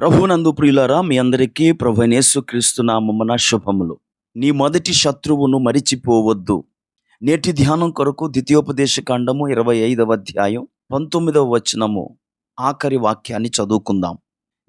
ప్రభునందు ప్రియులారా మీ అందరికీ ప్రభునేసు క్రీస్తు నామమున శుభములు. నీ మొదటి శత్రువును మరిచిపోవద్దు. నేటి ధ్యానం కొరకు ద్వితీయోపదేశ కాండము ఇరవై ఐదవ అధ్యాయం పంతొమ్మిదవ వచనము ఆఖరి వాక్యాన్ని చదువుకుందాం.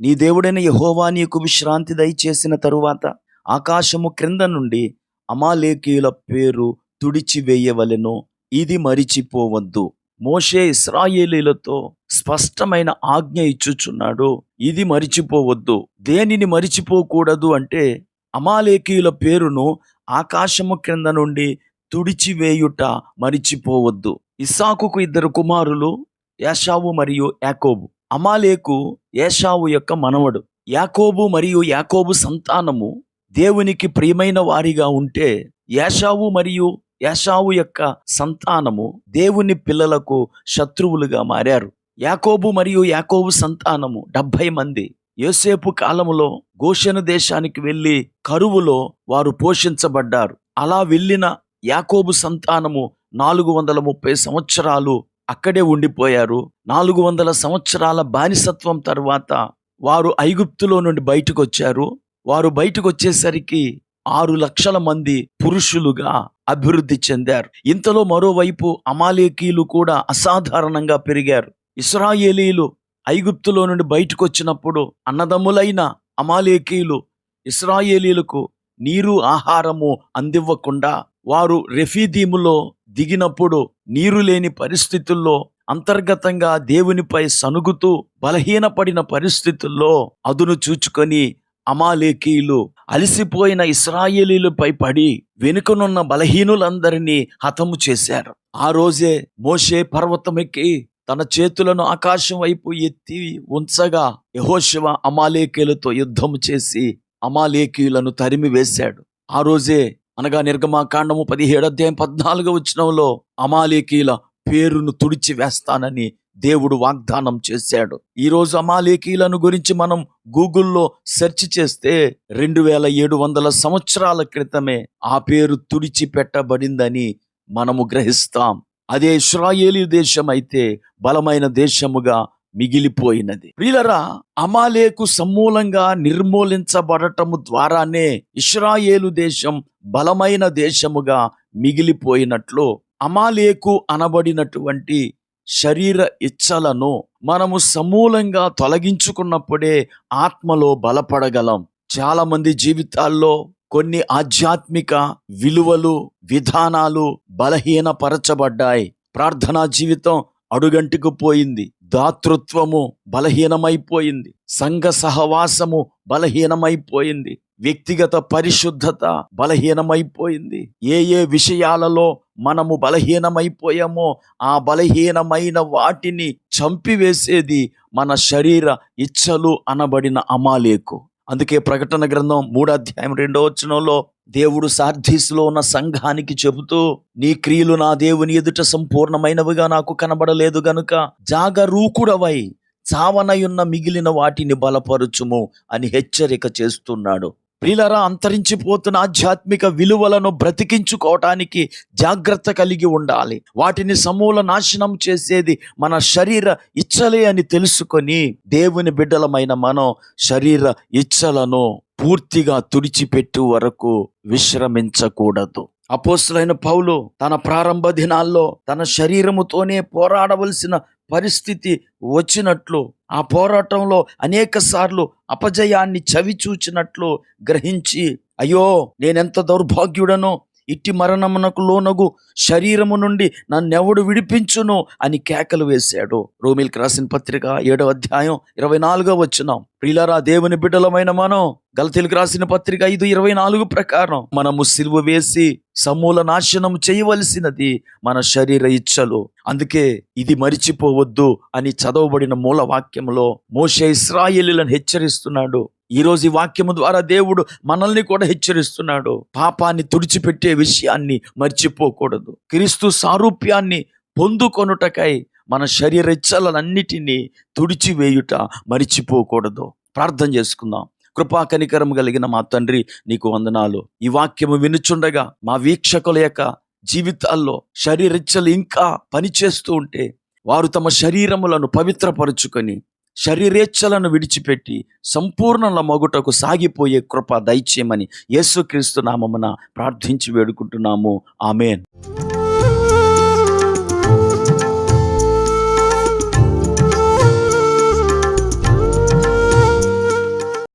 నీ దేవుడైన యహోవా నీకు విశ్రాంతి దయచేసిన తరువాత ఆకాశము క్రింద నుండి అమాలేకీయుల పేరు తుడిచివేయవలెను. ఇది మరిచిపోవద్దు. మోషే ఇస్రాయేలీలతో స్పష్టమైన ఆజ్ఞ ఇచ్చుచున్నాడు. ఇది మరిచిపోవద్దు. దేనిని మరిచిపోకూడదు అంటే అమాలేకీయుల పేరును ఆకాశము క్రింద నుండి తుడిచివేయుట మరిచిపోవద్దు. ఇస్సాకుకు ఇద్దరు కుమారులు యాషావు మరియు యాకోబు. అమాలేకు ఏషావు యొక్క మనవడు. యాకోబు మరియు యాకోబు సంతానము దేవునికి ప్రియమైన వారిగా ఉంటే యాషావు మరియు యాషావు యొక్క సంతానము దేవుని పిల్లలకు శత్రువులుగా మారారు. యాకోబు మరియు యాకోబు సంతానము డెబ్భై మంది. యోసేపు కాలములో గోషెను దేశానికి వెళ్ళి కరువులో వారు పోషించబడ్డారు. అలా వెళ్ళిన యాకోబు సంతానము నాలుగు వందల ముప్పై సంవత్సరాలు అక్కడే ఉండిపోయారు. నాలుగు వందల సంవత్సరాల బానిసత్వం తర్వాత వారు ఐగుప్తులో నుండి బయటకు వచ్చారు వారు బయటకు వచ్చేసరికి ఆరు లక్షల మంది పురుషులుగా అభివృద్ధి చెందారు. ఇంతలో మరోవైపు అమాలేకీలు కూడా అసాధారణంగా పెరిగారు. ఇస్రాయేలీలు ఐగుప్తులో నుండి బయటకు వచ్చినప్పుడు అన్నదమ్ములైన అమాలేకీలు ఇస్రాయేలీలకు నీరు ఆహారము అందివ్వకుండా వారు రెఫీదీములో దిగినప్పుడు నీరు లేని పరిస్థితుల్లో అంతర్గతంగా దేవునిపై సనుగుతూ బలహీనపడిన పరిస్థితుల్లో అదును చూచుకొని అమాలేకీలు అలసిపోయిన ఇస్రాయేలీలపై పడి వెనుకనున్న బలహీనులందరినీ హతము చేశారు. ఆ రోజే మోషే పర్వతమెక్కి తన చేతులను ఆకాశం వైపు ఎత్తి ఉంచగా యహోశివ అమాలేకీలతో యుద్ధం చేసి అమాలేకీయులను తరిమి వేశాడు ఆ రోజే అనగా నిర్గమాకాండము పదిహేడు అధ్యాయం పద్నాలుగు వచ్చినంలో అమాలేకీల పేరును తుడిచి వేస్తానని దేవుడు వాగ్దానం చేశాడు. ఈరోజు అమాలేకీలను గురించి మనం గూగుల్లో సెర్చ్ చేస్తే రెండు వేల ఏడు వందల సంవత్సరాల క్రితమే ఆ పేరు తుడిచి పెట్టబడిందని మనము గ్రహిస్తాం. అదే ఇస్రాయేలీ దేశం అయితే బలమైన దేశముగా మిగిలిపోయినది. ప్రియులరా అమాలేకు సమూలంగా నిర్మూలించబడటము ద్వారానే ఇస్రాయేలు దేశం బలమైన దేశముగా మిగిలిపోయినట్లు అమాలేకు అనబడినటువంటి శరీర ఇచ్చలను మనము సమూలంగా తొలగించుకున్నప్పుడే ఆత్మలో బలపడగలం. చాలామంది జీవితాల్లో కొన్ని ఆధ్యాత్మిక విలువలు విధానాలు బలహీనపరచబడ్డాయి. ప్రార్థనా జీవితం అడుగంటికి పోయింది. దాతృత్వము బలహీనమైపోయింది. సంఘ సహవాసము బలహీనమైపోయింది. వ్యక్తిగత పరిశుద్ధత బలహీనమైపోయింది. ఏ ఏ విషయాలలో మనము బలహీనమైపోయామో ఆ బలహీనమైన వాటిని చంపివేసేది మన శరీర ఇచ్చలు అనబడిన అమాలేకు. అందుకే ప్రకటన గ్రంథం మూడో అధ్యాయం రెండో వచనంలో దేవుడు సార్థీసులో ఉన్న సంఘానికి చెబుతూ నీ క్రియలు నా దేవుని ఎదుట సంపూర్ణమైనవిగా నాకు కనబడలేదు గనుక జాగరూకుడవై చావనయున్న మిగిలిన వాటిని బలపరుచుము అని హెచ్చరిక చేస్తున్నాడు. ప్రిలరా అంతరించిపోతున్న ఆధ్యాత్మిక విలువలను బ్రతికించుకోవటానికి జాగ్రత్త కలిగి ఉండాలి. వాటిని సమూల నాశనం చేసేది మన శరీర ఇచ్చలే అని తెలుసుకొని దేవుని బిడ్డలమైన మనం శరీర ఇచ్చలను పూర్తిగా తుడిచిపెట్టు వరకు విశ్రమించకూడదు. అపోస్తులైన పౌలు తన ప్రారంభ దినాల్లో తన శరీరముతోనే పోరాడవలసిన పరిస్థితి వచ్చినట్లు ఆ పోరాటంలో అనేక సార్లు అపజయాన్ని చవి చూచినట్లు గ్రహించి అయ్యో నేనెంత దౌర్భాగ్యుడనో? ఇట్టి మరణమునకు లోనగు శరీరము నుండి నన్నెవడు విడిపించును? అని కేకలు వేశాడు. రోమిల్కి రాసిన పత్రిక ఏడవ అధ్యాయం ఇరవై నాలుగో వచ్చినాం ప్రిలరా దేవుని బిడ్డలమైన మనం దళితులకు రాసిన పత్రిక ఐదు ఇరవై నాలుగు ప్రకారం మనము సిలువ వేసి సమూల నాశనం చేయవలసినది మన శరీర ఇచ్చలు. అందుకే ఇది మరిచిపోవద్దు అని చదవబడిన మూల వాక్యంలో మోషే ఇస్రాయేలీలను హెచ్చరిస్తున్నాడు. ఈ రోజు ఈ వాక్యము ద్వారా దేవుడు మనల్ని కూడా హెచ్చరిస్తున్నాడు. పాపాన్ని తుడిచిపెట్టే విషయాన్ని మర్చిపోకూడదు. క్రీస్తు సారూప్యాన్ని పొందుకొనుటకై మన శరీర ఇచ్చలన్నిటినీ తుడిచివేయుట మరిచిపోకూడదు. ప్రార్థన చేసుకుందాం. కృపా కనికరం కలిగిన మా తండ్రి నీకు వందనాలు. ఈ వాక్యము వినుచుండగా మా వీక్షకుల యొక్క జీవితాల్లో శరీరచ్చలు ఇంకా పనిచేస్తూ ఉంటే వారు తమ శరీరములను పవిత్రపరుచుకొని శరీరేచ్ఛలను విడిచిపెట్టి సంపూర్ణ మగుటకు సాగిపోయే కృప దయచేయమని యేసుక్రీస్తు నామమున ప్రార్థించి వేడుకుంటున్నాము. ఆమెన్.